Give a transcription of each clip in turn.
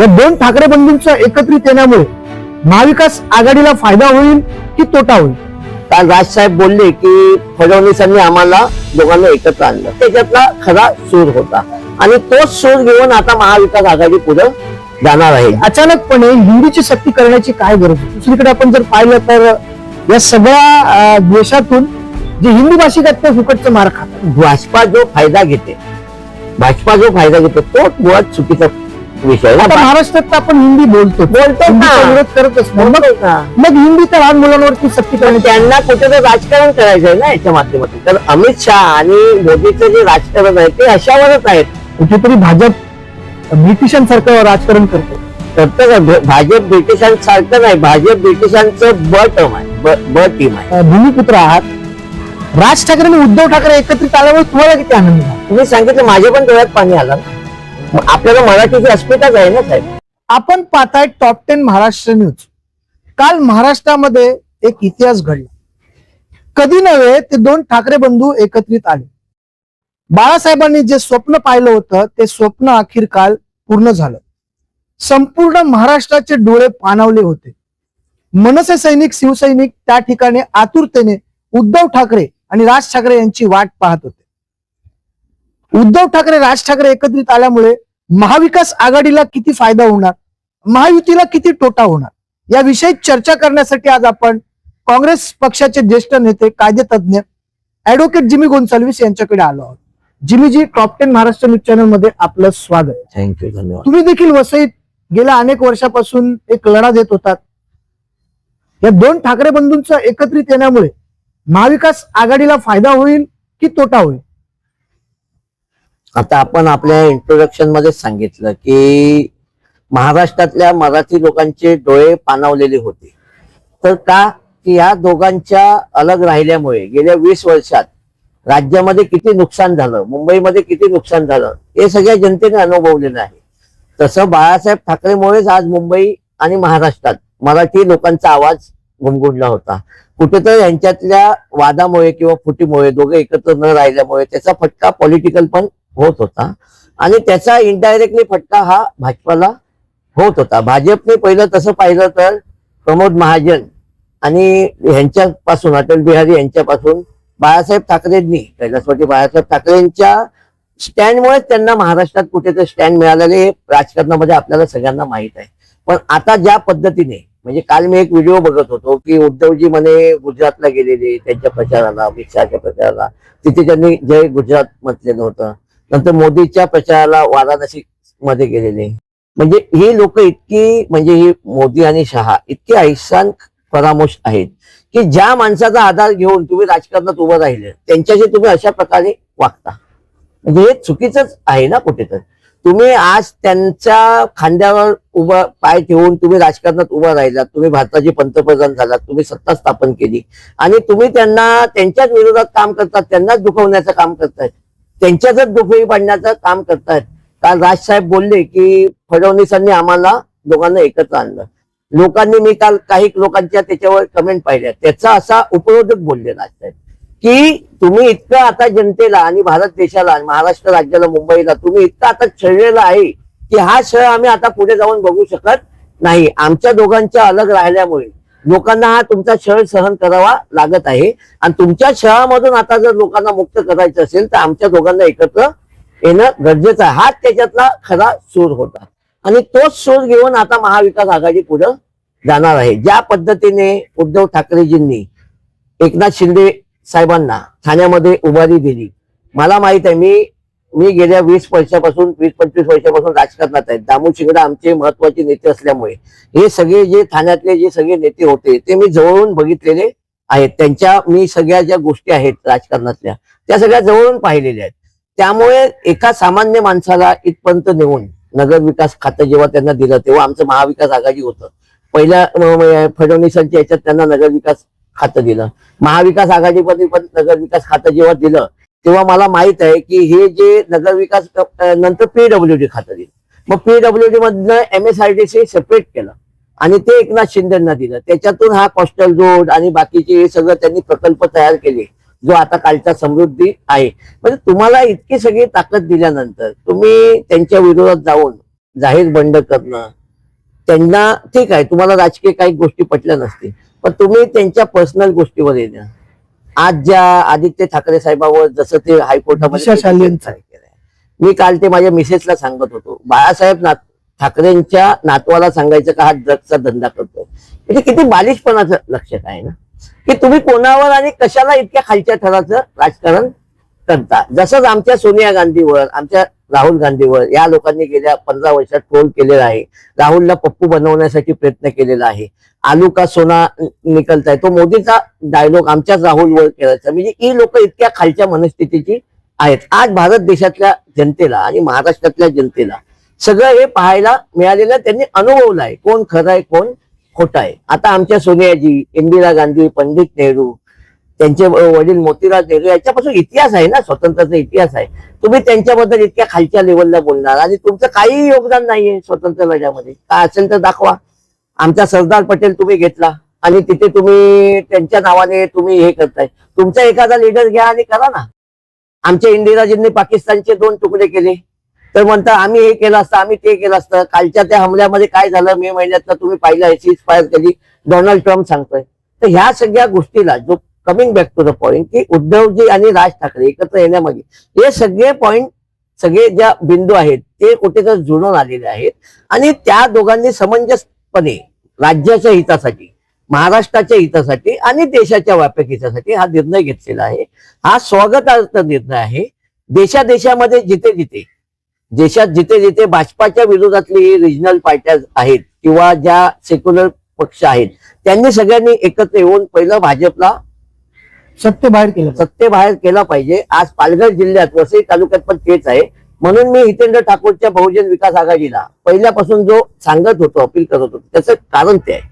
या दोन ठाकरे बंधूंचा एकत्रित येण्यामुळे महाविकास आघाडीला फायदा होईल की तोटा होईल? काल राजसाहेब बोलले की फडणवीसांनी आम्हाला दोघांना एकत्र आणलं. त्याच्यातला खरा सूर होता. आणि तोच सूर घेऊन आता महाविकास आघाडी पुढे जाणार आहे. अचानकपणे हिंदीची सक्ती करण्याची काय गरज दुसरीकडे आपण जर पाहिलं तर या सगळ्या देशातून जे हिंदी भाषिक आहेत ते फुकटचं मार खातात. भाजपा जो फायदा घेते भाजपा जो फायदा घेते तो मुळात चुकीचा विषय. आता महाराष्ट्रात तर आपण हिंदी बोलतो. बोलतो. विरोध करतच नाही मग हिंदी तर लहान मुलांवरती सक्ती करण्याची त्यांना कुठेतरी राजकारण करायचं आहे ना याच्या माध्यमातून. तर अमित शहा आणि मोदीचं जे राजकारण आहे ते अशावरच आहेत. कुठेतरी भाजप ब्रिटिशांसारखं राजकारण करते. फक्त भाजप ब्रिटिशांसारखं नाही. भाजप ब्रिटिशांचं ब टर्म आहे. ब- टीम आहे. भूमिपुत्र आहात. राज ठाकरे आणि उद्धव ठाकरे एकत्रित आल्यामुळे तुम्हाला किती आनंद झाला? तुम्ही सांगितलं माझ्या पण डोळ्यात पाणी आलं. आपल्याला मराठीची अस्मिताच आहे ना साहेब. आपण पाहताय टॉप टेन महाराष्ट्र न्यूज काल महाराष्ट्रामध्ये एक इतिहास घडला. कधी नव्हे ते दोन ठाकरे बंधू एकत्रित आले. बाळासाहेबांनी जे स्वप्न पाहिलं होतं ते स्वप्न अखेर काल पूर्ण झालं. संपूर्ण महाराष्ट्राचे डोळे पाणावले होते. मनसे सैनिक शिवसैनिक त्या ठिकाणी आतुरतेने उद्धव ठाकरे आणि राज ठाकरे यांची वाट पाहत होते. उद्धव ठाकरे राज ठाकरे एकत्रित आल्यामुळे महाविकास आघाडीला किती फायदा होणार? महायुतीला किती तोटा होणार? याविषयी चर्चा करण्यासाठी आज आपण काँग्रेस पक्षाचे ज्येष्ठ नेते कायदेतज्ञ ऍडव्होकेट जिमी गोन्साल्विस यांच्याकडे आलो आहोत. Jimmyji top ten Maharashtra news चॅनलमध्ये आपलं स्वागत. थँक्यू धन्यवाद. तुम्ही देखील वसईत गेल्या अनेक वर्षापासून एक लढा देत होतात. या दोन ठाकरे बंधूंचा एकत्रित येण्यामुळे महाविकास आघाडीला फायदा होईल की तोटा होईल? आता आपण आपल्या इंट्रोडक्शनमध्ये सांगितलं की महाराष्ट्रातल्या मराठी लोकांचे डोळे पाणावलेले होते. तर का? की या दोघांच्या अलग राहिल्यामुळे गेल्या वीस वर्षात राज्यामध्ये किती नुकसान झालं मुंबईमध्ये किती नुकसान झालं हे सगळ्या जनतेने अनुभवलेलं आहे. तसं बाळासाहेब ठाकरेमुळेच आज मुंबई आणि महाराष्ट्रात मराठी लोकांचा आवाज घुमघुमला होता. कुठेतरी यांच्यातल्या वादामुळे किंवा फुटीमुळे दोघे एकत्र न राहिल्यामुळे त्याचा फटका पॉलिटिकल पण होत होता. आणि त्याचा इनडायरेक्टली फटका हा भाजपाला होत होता. भाजपने पहिलं तसं पाहिलं तर प्रमोद महाजन आणि ह्यांच्यापासून अटल बिहारी यांच्यापासून बाळासाहेब ठाकरेंनी कैलासवाटी बाळासाहेब ठाकरेंच्या स्टँडमुळे त्यांना महाराष्ट्रात कुठेतरी स्टँड मिळालेले हे राजकारणामध्ये आपल्याला सगळ्यांना माहीत आहे. पण आता ज्या पद्धतीने म्हणजे काल मी एक व्हिडिओ बघत होतो की उद्धवजी म्हणे गुजरातला गेलेले त्यांच्या प्रचाराला अमित शहाच्या प्रचाराला. तिथे त्यांनी जय गुजरात म्हटलेलं होतं. नंतर मोदीच्या प्रचाराला वाराणसी मध्ये गेलेले. म्हणजे ही लोक इतकी म्हणजे ही मोदी आणि शहा इतकी ऐशान परामोश आहेत की ज्या माणसाचा आधार घेऊन तुम्ही राजकारणात उभं राहिले त्यांच्याशी तुम्ही अशा प्रकारे वागता. म्हणजे हे चुकीचंच आहे ना कुठेतरी. तुम्ही आज त्यांच्या खांद्यावर उभं पाय ठेवून तुम्ही राजकारणात उभं राहिलात तुम्ही भारताचे पंतप्रधान झालात तुम्ही सत्ता स्थापन केली आणि तुम्ही त्यांना त्यांच्याच विरोधात काम करतात त्यांनाच दुखवण्याचं काम करतायत. त्यांच्यातच दुखवी पाडण्याचं काम करतायत. काल राजसाहेब बोलले की फडणवीसांनी आम्हाला दोघांना एकत्र आणलं. लोकांनी मी काल काही लोकांच्या त्याच्यावर कमेंट पाहिल्या. त्याचा असा उपरोधक बोलले राजसाहेब की तुम्ही इतकं आता जनतेला आणि भारत देशाला आणि महाराष्ट्र राज्याला मुंबईला तुम्ही इतकं आता छळलेला आहे की हा छळ आम्ही आता पुढे जाऊन बघू शकत नाही. आमच्या दोघांच्या अलग राहिल्यामुळे लोकांना हा तुमचा छळ सहन करावा लागत आहे. आणि तुमच्या छळामधून आता जर लोकांना मुक्त करायचं असेल तर आमच्या दोघांना एकत्र येणं गरजेचं आहे. हाच त्याच्यातला खरा सूर होता. आणि तोच सूर घेऊन आता महाविकास आघाडी पुढे जाणार आहे. ज्या पद्धतीने उद्धव ठाकरेजींनी एकनाथ शिंदे साहेबांना ठाण्यामध्ये उभारी दिली. मला माहीत आहे मी मी गेल्या वीस वर्षापासून वीस पंचवीस वर्षापासून राजकारणात आहे. दामू शिंगडा आमचे महत्त्वाचे नेते असल्यामुळे. हे सगळे जे ठाण्यातले जे सगळे नेते होते ते मी जवळून बघितलेले आहेत. त्यांच्या मी सगळ्या ज्या गोष्टी आहेत राजकारणातल्या त्या सगळ्या जवळून पाहिलेल्या आहेत. त्यामुळे एका सामान्य माणसाला इथपर्यंत नेऊन नगर विकास खातं जेव्हा त्यांना दिलं तेव्हा आमचं महाविकास आघाडी होतं. पहिल्या फडणवीसांच्या याच्यात त्यांना नगर विकास खातं दिलं. महाविकास आघाडीमध्ये पण नगर विकास खातं जेव्हा दिलं तेव्हा मला माहीत आहे की हे जे नगर विकास अं, नंतर पीडब्ल्यूडी खातं दिलं. मग पीडब्ल्यूडी मधनं एमएसआरडीसी सेपरेट केलं. आणि ते एकनाथ शिंदेना दिलं. त्याच्यातून हा कोस्टल रोड आणि बाकीचे हे सगळं त्यांनी प्रकल्प तयार केले जो आता कालचा समृद्धी आहे. म्हणजे तुम्हाला इतकी सगळी ताकद दिल्यानंतर तुम्ही त्यांच्या विरोधात जाऊन जाहीर बंड करणं त्यांना ठीक आहे तुम्हाला राजकीय काही गोष्टी पटल्या नसतील. पण तुम्ही त्यांच्या पर्सनल गोष्टीवर येणं आज ज्या आदित्य ठाकरे साहेबांवर जसं ते हायकोर्टामध्ये. मी काल ते माझ्या मिसेसला सांगत होतो. बाळासाहेब नाथ ठाकरेंच्या नातवाला सांगायचं का हा ड्रग्सचा धंदा करतोय? म्हणजे किती बालिशपणाचं लक्षात आहे ना? की तुम्ही कोणावर आणि कशाला इतक्या खालच्या थराचं राजकारण करता जसंच आमच्या सोनिया गांधीवर आमच्या राहुल गांधीवर या लोकांनी गेल्या पंधरा वर्षात ट्रोल केलेला आहे. राहुलला पप्पू बनवण्यासाठी प्रयत्न केलेला आहे. आलू का सोना निकलताय तो मोदीचा डायलॉग आमच्याच राहुलवर केला म्हणजे ही लोक इतक्या खालच्या मनस्थितीची आहेत. आज भारत देशातल्या जनतेला आणि महाराष्ट्रातल्या जनतेला सगळं हे पाहायला मिळालेलं त्यांनी अनुभवलं आहे कोण खरं आहे कोण खोटं आहे. आता आमच्या सोनियाजी इंदिरा गांधी पंडित नेहरू त्यांचे वडील मोतीराज नेहरू याच्यापासून इतिहास आहे ना स्वातंत्र्याचा इतिहास आहे. तुम्ही त्यांच्याबद्दल इतक्या खालच्या लेवलला बोलणार. आणि तुमचं काही योगदान नाहीये स्वतंत्र लढ्यामध्ये. काय असेल तर दाखवा. आमचा सरदार पटेल तुम्ही घेतला. आणि तिथे तुम्ही त्यांच्या नावाने तुम्ही हे करताय. तुमचा एखादा लीडर घ्या आणि करा ना. आमच्या इंदिराजींनी पाकिस्तानचे दोन तुकडे केले. तर म्हणता आम्ही हे केलं असतं आम्ही ते केलं असतं. कालच्या त्या हमल्यामध्ये काय झालं? मे महिन्यात तुम्ही पाहिलं सीज फायर केली डोनाल्ड ट्रम्प सांगतोय. तर ह्या सगळ्या गोष्टीला जो coming back to the point की उद्धवजी आणि राज ठाकरे एकत्र येण्यामागे हे सगळे पॉइंट सगळे ज्या बिंदू आहेत ते कुठेतरी जुळून आलेले आहेत. आणि त्या दोघांनी समंजसपणे राज्याच्या हितासाठी महाराष्ट्राच्या हितासाठी आणि देशाच्या व्यापक हितासाठी हा निर्णय घेतलेला आहे. हा स्वागतार्थ निर्णय आहे. देशादेशामध्ये जिथे जिथे देशात जिथे जिथे भाजपाच्या विरोधातली रिजनल पार्ट्या आहेत किंवा ज्या सेक्युलर पक्ष आहेत त्यांनी सगळ्यांनी एकत्र येऊन पहिलं भाजपला सत्य बाहेर केलं पाहिजे. सत्तेबाहेर केला पाहिजे. आज पालघर जिल्ह्यात वसई तालुक्यात पण तेच आहे. म्हणून मी हितेंद्र ठाकूरच्या बहुजन विकास आघाडीला पहिल्यापासून जो सांगत होतो अपील करत होतो त्याचं कारण ते आहे.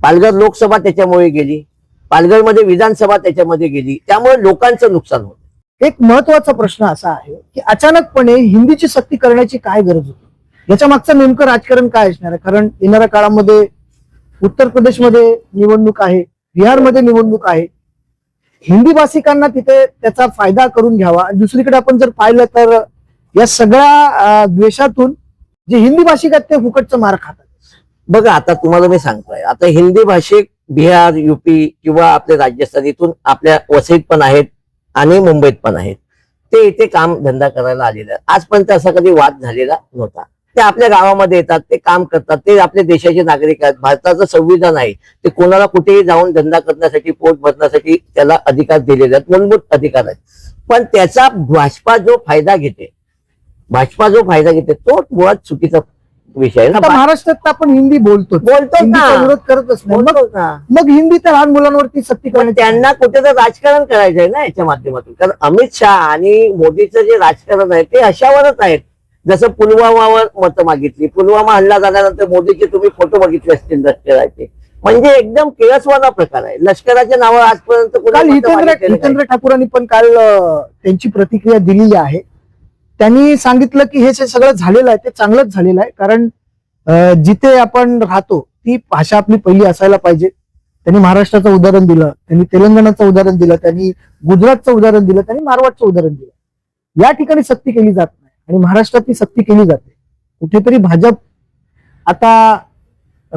पालघर लोकसभा त्याच्यामुळे गेली. पालघरमध्ये विधानसभा त्याच्यामध्ये गेली. त्यामुळे लोकांचं नुकसान होतं. एक महत्त्वाचा प्रश्न असा आहे की अचानकपणे हिंदीची सक्ती करण्याची काय गरज होती? याच्या मागचं नेमकं राजकारण काय असणार आहे? कारण येणाऱ्या काळामध्ये उत्तर प्रदेशमध्ये निवडणूक आहे बिहारमध्ये निवडणूक आहे हिंदी भाषिकांना तिथे त्याचा फायदा करून घ्यावा. आणि दुसरीकडे आपण जर पाहिलं तर या सगळ्या द्वेषातून जे हिंदी भाषिक आहेत ते फुकटचं मार खातात. बघा आता तुम्हाला मी सांगतोय. आता हिंदी भाषिक बिहार युपी किंवा आपल्या राजस्थान इथून आपल्या वसईत पण आहेत आणि मुंबईत पण आहेत. ते इथे काम धंदा करायला आलेले आजपर्यंत असा कधी वाद झालेला नव्हता. ते आपल्या गावामध्ये येतात ते काम करतात ते आपल्या देशाचे नागरिक आहेत. भारताचं संविधान आहे. ते कोणाला कुठेही जाऊन धंदा करण्यासाठी पोट भरण्यासाठी त्याला अधिकार दिलेले आहेत. मूलभूत अधिकार आहेत. पण त्याचा भाजपा जो फायदा घेते भाजपा जो फायदा घेते तो मुळात चुकीचा विषय आहे ना. महाराष्ट्रात आपण हिंदी बोलतो बोलतो ना. विरोध करतच नाही. मग हिंदी त्या लहान मुलांवरती सक्ती करण्याची त्यांना कुठेतरी राजकारण करायचं आहे ना याच्या माध्यमातून. कारण अमित शहा आणि मोदीचं जे राजकारण आहे ते अशावरच आहेत जसं पुलवामावर मतं मागितली. पुलवामा हल्ला झाल्यानंतर मोदीचे तुम्ही फोटो बघितले असतील लष्कराचे. म्हणजे एकदम केळसवाना प्रकार आहे. लष्कराच्या नावावर आजपर्यंत हितेंद्र ठाकूरांनी पण काल त्यांची प्रतिक्रिया दिलेली आहे. त्यांनी सांगितलं की हे जे सगळं झालेलं आहे ते चांगलंच झालेलं आहे. कारण जिथे आपण राहतो ती भाषा आपली पहिली असायला पाहिजे. त्यांनी महाराष्ट्राचं उदाहरण दिलं त्यांनी तेलंगणाचं उदाहरण दिलं त्यांनी गुजरातचं उदाहरण दिलं त्यांनी मारवाडचं उदाहरण दिलं. या ठिकाणी सक्ती केली जात आणि महाराष्ट्रात ती सक्ती केली जाते. कुठेतरी भाजप आता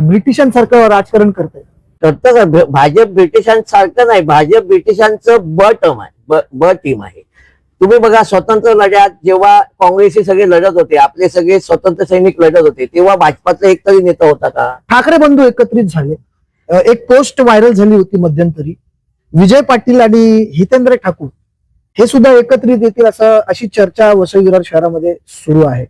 ब्रिटिशांसारखं राजकारण करते करतं भाजप ब्रिटिशांसारखं नाही. भाजप ब्रिटिशांचं ब टर्म आहे. ब- टीम आहे. तुम्ही बघा स्वतंत्र लढ्यात जेव्हा काँग्रेसचे सगळे लढत होते आपले सगळे स्वतंत्र सैनिक लढत होते तेव्हा भाजपाचा एक तरी नेता होता का? ठाकरे बंधू एकत्रित झाले. एक पोस्ट व्हायरल झाली होती मध्यंतरी. विजय पाटील आणि हितेंद्र ठाकूर. हे सुद्धा एकत्रित येतील असं अशी चर्चा वसई विरार शहरामध्ये सुरू आहे.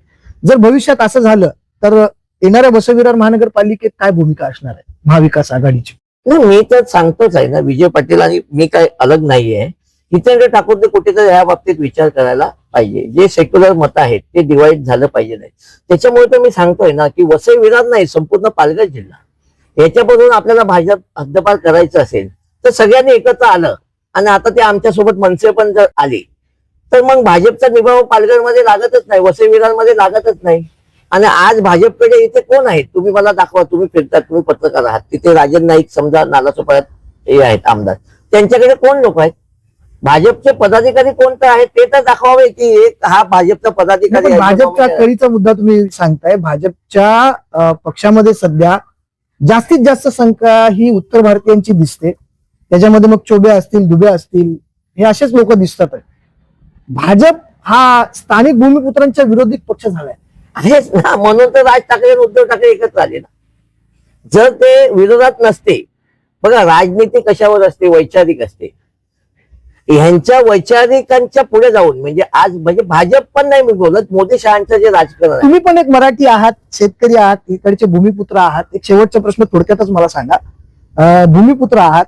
जर भविष्यात असं झालं तर येणाऱ्या वसई विरार महानगरपालिकेत काय भूमिका असणार आहे? महाविकास आघाडीची. नाही मी तर सांगतोच आहे ना विजय पाटील आणि मी काय अलग नाहीये. हितेंद्र ठाकूरने कुठेतरी या बाबतीत विचार करायला पाहिजे. जे सेक्युलर मत आहेत ते डिवाइड झालं पाहिजे नाही. त्याच्यामुळे तर मी सांगतोय ना की वसई विरार नाही संपूर्ण पालघर जिल्हा. याच्यापासून आपल्याला भाजप हद्दपार करायचं असेल तर सगळ्यांनी एकत्र आलं. आणि आता ते आमच्यासोबत मनसे पण जर आले तर मग भाजपचा निभाव पालघरमध्ये लागतच नाही वसई विरारमध्ये लागतच नाही. आणि आज भाजपकडे इथे कोण आहेत? तुम्ही मला दाखवा तुम्ही फिरतात तुम्ही पत्रकार आहात. तिथे राजन नाईक समजा नालासोपाळ्यात हे आहेत आमदार. त्यांच्याकडे कोण लोक आहेत? भाजपचे पदाधिकारी कोणते आहेत? ते तर दाखवावे की एक हा भाजपचा पदाधिकारी. भाजपच्या कळीचा मुद्दा तुम्ही सांगताय. भाजपच्या पक्षामध्ये सध्या जास्तीत जास्त संख्या ही उत्तर भारतीयांची दिसते. त्याच्यामध्ये मग चोबे असतील दुबे असतील हे असेच लोक दिसतात. भाजप हा स्थानिक भूमिपुत्रांच्या विरोधी पक्ष झालाय. आहेच ना म्हणून तर राज ठाकरे आणि उद्धव ठाकरे एकत्र आले ना. जर ते विरोधात नसते बघा राजनीती कशावर असते वैचारिक असते. ह्यांच्या वैचारिकांच्या पुढे जाऊन म्हणजे आज म्हणजे भाजप पण नाही मी बोलत मोदी शहांचं जे राजकारण आहे. तुम्ही पण एक मराठी आहात शेतकरी आहात इकडचे भूमिपुत्र आहात एक शेवटचा प्रश्न थोडक्यातच मला सांगा. भूमिपुत्र आहात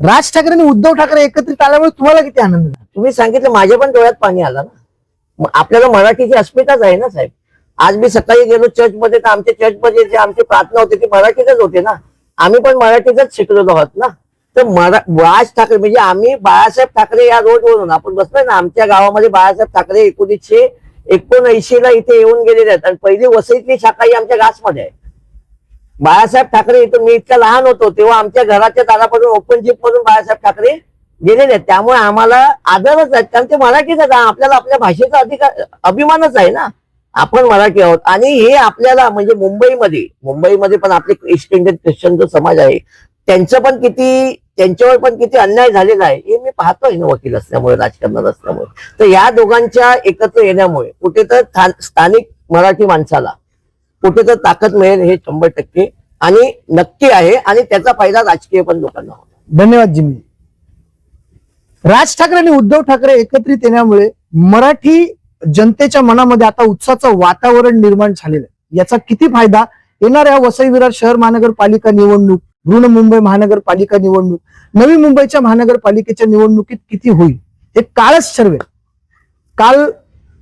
राज ठाकरे आणि उद्धव ठाकरे एकत्रित आल्यामुळे तुम्हाला किती आनंद झाला? तुम्ही सांगितलं माझ्या पण डोळ्यात पाणी आलं ना. आपल्याला मराठीची अस्मिताच आहे ना साहेब. आज मी सकाळी गेलो चर्चमध्ये तर आमच्या चर्चमध्ये जे आमची प्रार्थना होती ती मराठीतच होते ना. आम्ही पण मराठीतच शिकलेलो आहोत ना. तर मरा राज ठाकरे म्हणजे आम्ही बाळासाहेब ठाकरे या रोडवरून आपण बसलोय ना आमच्या गावामध्ये बाळासाहेब ठाकरे एकोणीसशे एकोणऐंशी ला इथे येऊन गेलेले आहेत. आणि पहिली वसईतली शाखा ही आमच्या घासमध्ये आहे. बाळासाहेब ठाकरे इथून मी इतका लहान होतो तेव्हा आमच्या घराच्या दारापासून ओपन जीप मधून बाळासाहेब ठाकरे गेलेले आहेत. त्यामुळे आम्हाला आदरच आहेत. कारण ते मराठीच आहेत. आपल्याला आपल्या भाषेचा अधिकार अभिमानच आहे ना. आपण मराठी आहोत. आणि हे आपल्याला म्हणजे मुंबईमध्ये मुंबईमध्ये पण आपले ईस्ट इंडियन ख्रिश्चन जो समाज आहे त्यांचं पण किती त्यांच्यावर पण किती अन्याय झालेला आहे हे मी पाहतोय ना वकील असल्यामुळे राजकारणात असल्यामुळे. तर या दोघांच्या एकत्र येण्यामुळे कुठे तर स्थान- स्थानिक मराठी माणसाला कुठे तर ताकद मिळेल हे शंभर टक्के. आणि नक्की आहे आणि त्याचा फायदा राजकीय पण लोकांना होतो. धन्यवाद जिम्मी राज ठाकरे आणि उद्धव ठाकरे एकत्रित येण्यामुळे मराठी जनतेच्या मनामध्ये आता उत्साहाचं वातावरण निर्माण झालेलं आहे. याचा किती फायदा? येणाऱ्या वसई विरार शहर महानगरपालिका निवडणूक ऋण मुंबई महानगरपालिका निवडणूक नवी मुंबईच्या महानगरपालिकेच्या निवडणुकीत किती होईल? हे काळच ठरवेल. काल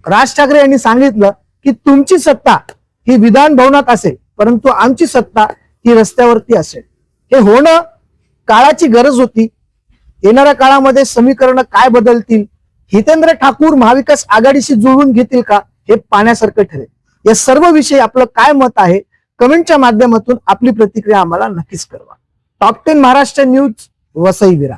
राज ठाकरे यांनी सांगितलं की तुमची सत्ता ही विधान भवनात असेल? परंतु आमची सत्ता ही रस्त्यावरती असेल. हे होणं काळाची गरज होती. येणाऱ्या काळामध्ये समीकरण काय बदलतील? हितेंद्र ठाकूर महाविकास आघाडीशी जुळवून घेतील का? हे पाण्यासारखं ठरेल. या सर्व विषयी आपलं काय मत आहे? कमेंटच्या माध्यमातून आपली प्रतिक्रिया आम्हाला नक्कीच कळवा. Top ten Maharashtra news Vasai Virar